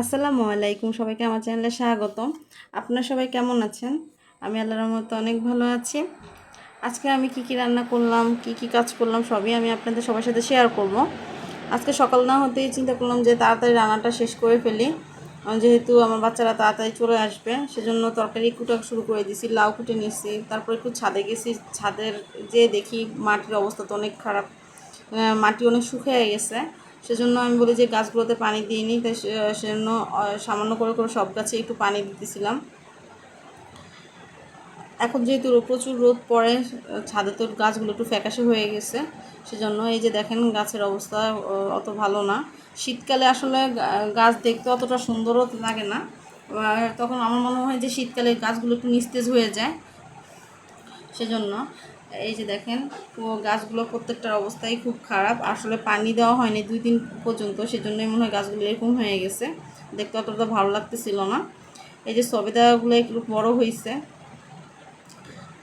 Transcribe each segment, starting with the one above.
আসসালামু আলাইকুম, সবাইকে আমার চ্যানেলে স্বাগতম। আপনারা সবাই কেমন আছেন? আমি আল্লাহর মতো অনেক ভালো আছি। আজকে আমি কি কি রান্না করলাম, কি কি কাজ করলাম, সবই আমি আপনাদের সবার সাথে শেয়ার করব। আজকে সকাল না হতেই চিন্তা করলাম যে তাড়াতাড়ি রান্নাটা শেষ করে ফেলি। যেহেতু আমার বাচ্চারা তাড়াতাড়ি চলে আসবে, সেজন্য তরকারি কুটা শুরু করে দিছি লাউ কুটে নিছি তারপর একটু ছাদে গেছি। ছাদের যে দেখি মাটির অবস্থা তো অনেক খারাপ মাটি অনেক শুকিয়ে গেছে। সেজন্য আমি বলি যে গাছগুলোতে পানি দিইনি, তাই সেজন্য সামান্য করে করে সব গাছে একটু পানি দিতেছিলাম। এখন যেহেতু প্রচুর রোদ পড়ে, ছাদে তো গাছগুলো একটু ফ্যাকাশে হয়ে গেছে, সেজন্য এই যে দেখেন গাছের অবস্থা অত ভালো না। শীতকালে আসলে গাছ দেখতে অতটা সুন্দরও লাগে না তখন আমার মনে হয় যে শীতকালে গাছগুলো একটু নিস্তেজ হয়ে যায়, সেজন্য। এই যে দেখেন গাছগুলো প্রত্যেকটার অবস্থাই খুব খারাপ। আসলে পানি দেওয়া হয়নি দুই দিন পর্যন্ত, সেজন্যই মনে হয় গাছগুলো এরকম হয়ে গেছে। দেখতে অতটা ভালো লাগতেছিল না। এই যে সবেদাগুলো একটু বড় হয়েছে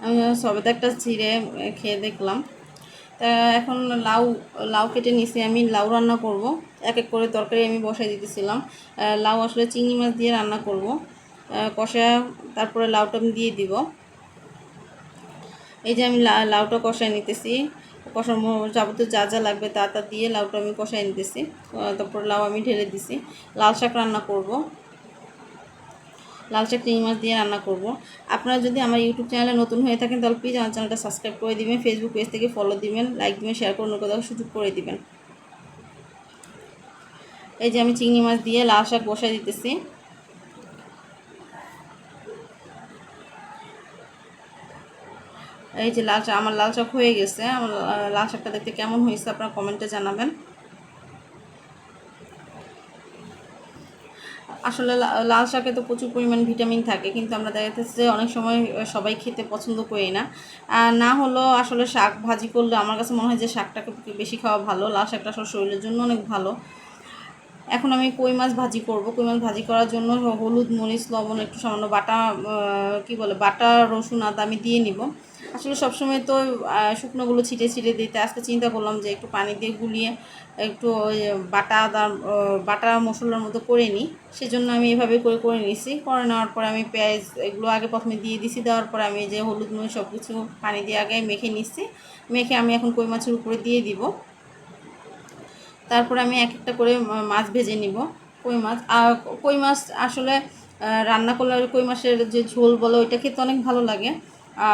আমি সবেদা একটা ছিঁড়ে খেয়ে দেখলাম। তা এখন লাউ লাউ কেটে নিছি আমি, লাউ রান্না করব। এক এক করে তরকারি আমি বসাই দিতেছিলাম। লাউ আসলে চিংড়ি মাছ দিয়ে রান্না করব। কষা, তারপরে লাউটা আমি দিয়ে দিব। এই যে আমি লাউটা কষাই নিতেছি। কষার যাবতীয় যা যা লাগবে তা তা দিয়ে লাউটা আমি কষাই নিতেছি। তারপর লাউ আমি ঢেলে দিছি। লাল শাক রান্না করব। লাল শাক চিংড়ি মাছ দিয়ে রান্না করব। আপনারা যদি আমার ইউটিউব চ্যানেলে নতুন হয়ে থাকেন, তাহলে প্লিজ আমার চ্যানেলটা সাবস্ক্রাইব করে দিবেন ফেসবুক পেজ থেকে ফলো দিবেন লাইক দিবেন শেয়ার করে অন্য কোথাও সুযোগ করে দিবেন। এই যে আমি চিংড়ি মাছ দিয়ে লাল শাক বসাই দিতেছি। এই যে লাল শাক আমার লাল শাক হয়ে গেছে। আমার লাল শাকটা দেখতে কেমন হয়েছে আপনারা কমেন্টে জানাবেন। আসলে লাল শাকে তো প্রচুর পরিমাণ ভিটামিন থাকে, কিন্তু আমরা দেখা যাচ্ছে যে অনেক সময় সবাই খেতে পছন্দ করি না। না হলেও আসলে শাক ভাজি করলে আমার কাছে মনে হয় যে শাকটাকে বেশি খাওয়া ভালো, লাল শাকটা আসলে শরীরের জন্য অনেক ভালো। এখন আমি কই মাছ ভাজি করব? কই মাছ ভাজি করার জন্য হলুদ, মরিচ, লবণ, একটু সামান্য বাটা কি বলে, বাটা, রসুন, আদা আমি দিয়ে নিব। আসলে সবসময় তো শুকনোগুলো ছিটে ছিটে দিতে আজকে চিন্তা করলাম যে একটু পানি দিয়ে গুলিয়ে একটু বাটা আদা বাটা মশলার মতো করে নিই। সেজন্য আমি এভাবে করে করে নিছি। করে নেওয়ার পরে আমি পেঁয়াজ এগুলো আগে প্রথমে দিয়ে দিছি। দেওয়ার পরে আমি যে হলুদ মরিচ সব কিছু পানি দিয়ে আগে মেখে নিচ্ছি মেখে আমি এখন কই মাছের উপরে দিয়ে দিব। তারপরে আমি এক একটা করে মাছ ভেজে নিব। কই মাছ আর কই মাছ আসলে রান্না করলে কই মাছের যে ঝোল বলো, ওইটা খেতে অনেক ভালো লাগে।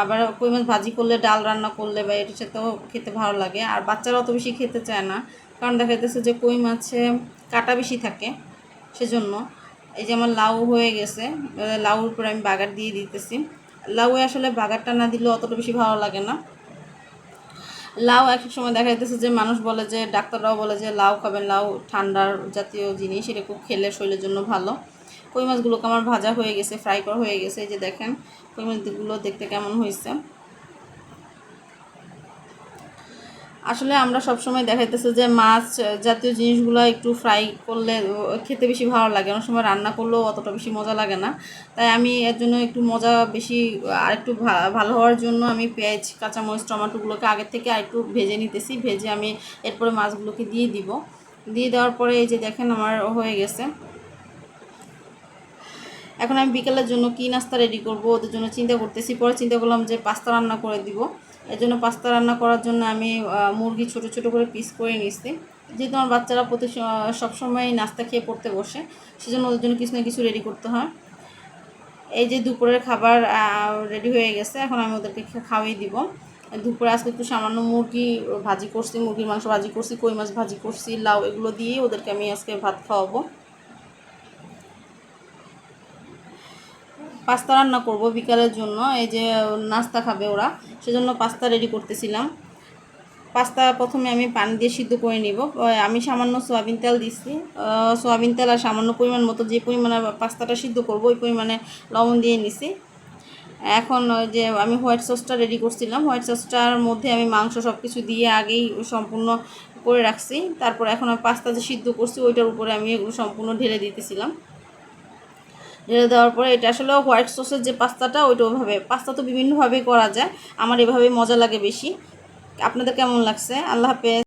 আবার কই মাছ ভাজি করলে, ডাল রান্না করলে বা এটার সাথেও খেতে ভালো লাগে। আর বাচ্চারা অত বেশি খেতে চায় না। কারণ দেখা যাচ্ছে যে কই মাছে কাটা বেশি থাকে, সেজন্য। এই যে আমার লাউ হয়ে গেছে লাউর উপরে আমি বাগার দিয়ে দিতেছি। লাউয়ে আসলে বাগারটা না দিলে অতটা বেশি ভালো লাগে না। লাউ এক সময় দেখা যাইতেছে যে মানুষ বলে যে, ডাক্তাররাও বলে যে লাউ খাবেন, লাউ ঠান্ডার জাতীয় জিনিস, এটা খুব খেলে শরীরের জন্য ভালো। কই মাছগুলোকে আমার ভাজা হয়ে গেছে ফ্রাই করা হয়ে গেছে, এই যে দেখেন, কই মাছগুলো দেখতে কেমন হয়েছে। আসলে আমরা সবসময় দেখাইতেছে যে মাছ জাতীয় জিনিসগুলো একটু ফ্রাই করলে খেতে বেশি ভালো লাগে। অনেক সময় রান্না করলেও অতটা বেশি মজা লাগে না। তাই আমি এর জন্য একটু মজা বেশি আর একটু ভালো হওয়ার জন্য আমি পেঁয়াজ, কাঁচামরিচ, টমেটোগুলোকে আগের থেকে আর একটু ভেজে নিতেছি। ভেজে আমি এরপরে মাছগুলোকে দিয়ে দিব। দিয়ে দেওয়ার পরে এই যে দেখেন আমার হয়ে গেছে। এখন আমি বিকেলের জন্য কী নাস্তা রেডি করব, ওদের জন্য চিন্তা করতেছি। পরে চিন্তা করলাম যে পাস্তা রান্না করে দিব। এর জন্য পাস্তা রান্না করার জন্য আমি মুরগি ছোট ছোট করে পিস করে নিচ্ছি যেহেতু আমার বাচ্চারা প্রতি সবসময় নাস্তা খেয়ে পড়তে বসে, সেজন্য ওদের জন্য কিছু না কিছু রেডি করতে হয়। এই যে দুপুরের খাবার রেডি হয়ে গেছে, এখন আমি ওদেরকে খাওয়াই দিব। দুপুরে আজকে একটু সামান্য মুরগি ভাজি করছি, মুরগির মাংস ভাজি করছি, কই মাছ ভাজি করছি, লাউ এগুলো দিয়ে ওদেরকে আমি আজকে ভাত খাওয়াবো। পাস্তা রান্না করব বিকালের জন্য, এই যে নাস্তা খাবে ওরা, সেজন্য পাস্তা রেডি করতেছিলাম। পাস্তা প্রথমে আমি পানি দিয়ে সিদ্ধ করে নিব। আমি সামান্য সয়াবিন তেল দিচ্ছি সয়াবিন তেল আর সামান্য পরিমাণ মতো যে পরিমাণে পাস্তাটা সিদ্ধ করব, ওই পরিমাণে লবণ দিয়ে নিছি। এখন ওই যে আমি হোয়াইট সসটা রেডি করছিলাম। হোয়াইট সসটার মধ্যে আমি মাংস সব কিছু দিয়ে আগেই সম্পূর্ণ করে রাখছি। তারপর এখন আমি পাস্তা যে সিদ্ধ করছি, ওইটার উপরে আমি এগুলো সম্পূর্ণ ঢেলে দিতেছিলাম। ঢেলে দেওয়ার পরে এটা আসলে হোয়াইট সসের যে পাস্তাটা, ওইটা ওইভাবে পাস্তা তো বিভিন্নভাবেই করা যায়। আমার এভাবে মজা লাগে বেশি। আপনাদের কেমন লাগছে? আল্লাহ হাফেজ।